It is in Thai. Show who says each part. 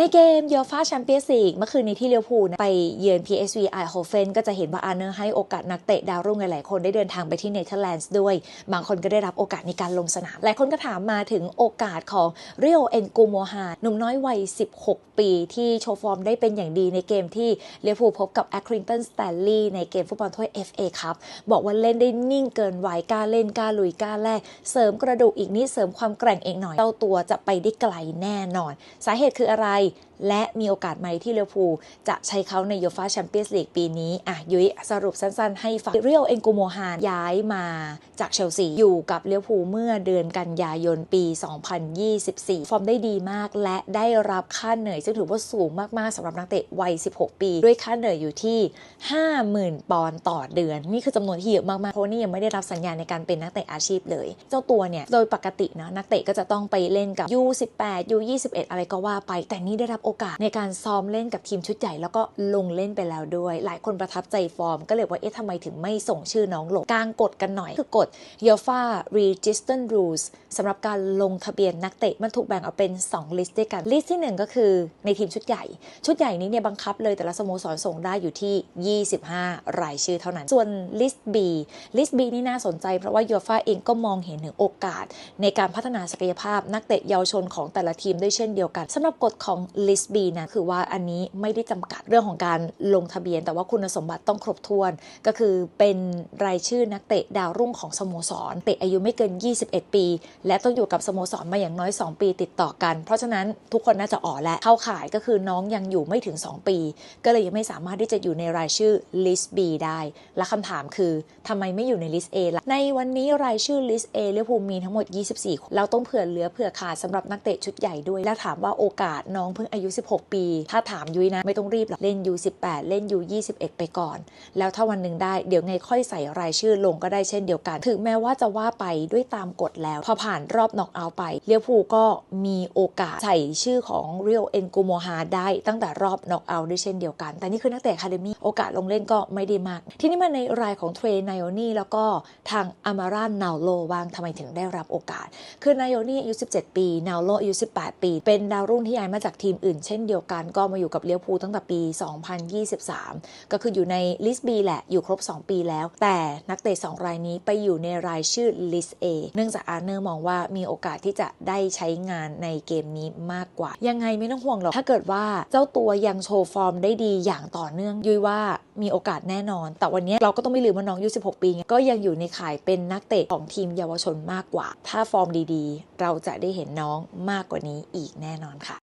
Speaker 1: ในเกมยูฟ่าแชมเปี้ยนส์ลีกเมื่อคืนนี้ที่เลียวพูลนไปเยือน PSV ไอโฮเฟนก็จะเห็นว่าอาร์เนอร์ให้โอกาสนักเตะดาวรุ่งหลายๆคนได้เดินทางไปที่เนเธอร์แลนด์ด้วย บางคนก็ได้รับโอกาสในการลงสนาม หลายคนก็ถามมาถึงโอกาสของเรียวเอ็นกูโมฮาหนุ่มน้อยวัย 16 ปีที่โชว์ฟอร์มได้เป็นอย่างดีในเกมที่เลียวพูลพบกับแอคริงตันสแตนลีย์ในเกมฟุตบอลถ้วย FA ครับบอกว่าเล่นได้นิ่งเกินไหวกล้าเล่นกล้าลุยกล้าแลกเสริมกระดูกอีกนิดเสริมความแกร่งเองหน่อยเจ้าตัวจะไปได้ไกลแน่นอน สาเหตุคืออะไรและมีโอกาสไหมที่เลี้ยวพูจะใช้เขาในยูฟาแชมเปี้ยนส์ลีกปีนี้ อะ ยุ้ยสรุปสั้นๆ ให้ฟังเรียวเอ็นกูโมฮานย้ายมาจากเชลซี อยู่กับเลี้ยวพูเมื่อเดือนกันยายนปี 2024 ฟอร์มได้ดีมาก และได้รับค่าเหนื่อยซึ่งถือว่าสูงมากๆสำหรับนักเตะวัย 16 ปี ด้วยค่าเหนื่อยอยู่ที่ 50,000 ปอนด์ต่อเดือน นี่คือจำนวนที่เยอะมากๆเพราะนี่ยังไม่ได้รับสัญญาในการเป็นนักเตะอาชีพเลย เจ้าตัวเนี่ยโดยปกตินะนักเตะก็จะต้องไปเล่นกับ U18 U21 อะไรก็ว่าไปแต่นี่ได้รับโอกาสในการซ้อมเล่นกับทีมชุดใหญ่แล้วก็ลงเล่นไปแล้วด้วย หลายคนประทับใจฟอร์ม ก็เลยว่าเอ๊ะทำไมถึงไม่ส่งชื่อน้องลงกลางกฎกันหน่อย คือกฎ UEFA Register Rules สำหรับการลงทะเบียนนักเตะมันถูกแบ่งออกเป็น 2 ลิสต์ด้วยกัน ลิสต์ที่ 1 ก็คือในทีมชุดใหญ่ ชุดใหญ่นี้เนี่ยบังคับเลยแต่ละสโมสรส่งได้อยู่ที่ 25 รายชื่อเท่านั้น ส่วนลิสต์ B ลิสต์ B นี่น่าสนใจเพราะว่า UEFA เองก็มองเห็นถึงโอกาส ในการพัฒนาศักยภาพนักเตะเยาวชนของแต่ละทีมด้วยเช่นเดียวกันสำหรับกฎของลิสต์ B นะคือว่าอันนี้ไม่ได้จำกัดเรื่องของการลงทะเบียน แต่ว่าคุณสมบัติต้องครบถ้วน ก็คือเป็นรายชื่อนักเตะดาวรุ่งของสโมสรเตะอายุไม่เกิน 21 ปี และต้องอยู่กับสโมสรมาอย่างน้อย 2 ปีติดต่อกัน เพราะฉะนั้นทุกคนน่าจะอ๋อและเข้าข่ายก็คือน้องยังอยู่ไม่ถึง 2 ปี ก็เลยยังไม่สามารถที่จะอยู่ในรายชื่อ list B ได้ และคำถามคือทำไมไม่อยู่ใน list A ล่ะในวันนี้รายชื่อ list A เลี้ยภูมีทั้งหมด 24 เราต้องเผื่อเหลือเผื่อขาดสำหรับนักเตะชุดใหญ่ด้วย และถามว่าโอกาสน้องเพิ่งอายุ 16 ปี ถ้าถามยุ้ยนะไม่ต้องรีบหรอกเล่น U18 เล่น U21 ไปก่อน แล้วถ้าวันหนึ่งได้เดี๋ยวไงค่อยใส่รายชื่อลงก็ได้เช่นเดียวกัน ถึงแม้ว่าจะว่าไปด้วยตามกฎแล้ว พอผ่านรอบน็อกเอาท์ไปเลี้ยวภูก็มีโอกาสใส่ชื่อของเรียวเอ็นกูโมฮาได้ตั้งแต่รอบน็อกเอาท์ด้วยเช่นเดียวกัน แต่นี่คือนักเตะคาเดมี่โอกาสลงเล่นก็ไม่ได้มาก ทีนี้มาในรายของเทรนายโอนี่แล้วก็ทางอามารานนาวโลบ้างทำไมถึงได้รับโอกาส คือนายโอนี่อายุ 17 ปีนาวโลอายุ 18 ปี เป็นดาวรุ่งที่ย้ายมาจากทีีมอื่นเช่นเดียวกัน ก็มาอยู่กับเลี้ยวภูตั้งแต่ปี 2023 ก็คืออยู่ในลิสต์ B แหละ อยู่ครบ 2 ปีแล้ว แต่นักเตะ 2 รายนี้ไปอยู่ในรายชื่อลิสต์ A เนื่องจากอาร์เนอร์มองว่ามีโอกาสที่จะได้ใช้งานในเกมนี้มากกว่า ยังไงไม่ต้องห่วงหรอก ถ้าเกิดว่าเจ้าตัวยังโชว์ฟอร์มได้ดีอย่างต่อเนื่อง ยุ้ยว่ามีโอกาสแน่นอน แต่วันนี้เราก็ต้องไม่ลืมว่าน้องอายุ 16 ปีก็ยังอยู่ในข่ายเป็นนักเตะของทีมเยาวชนมากกว่า ถ้าฟอร์มดีๆ เราจะได้เห็นน้องมากกว่านี้อีกแน่นอนค่ะ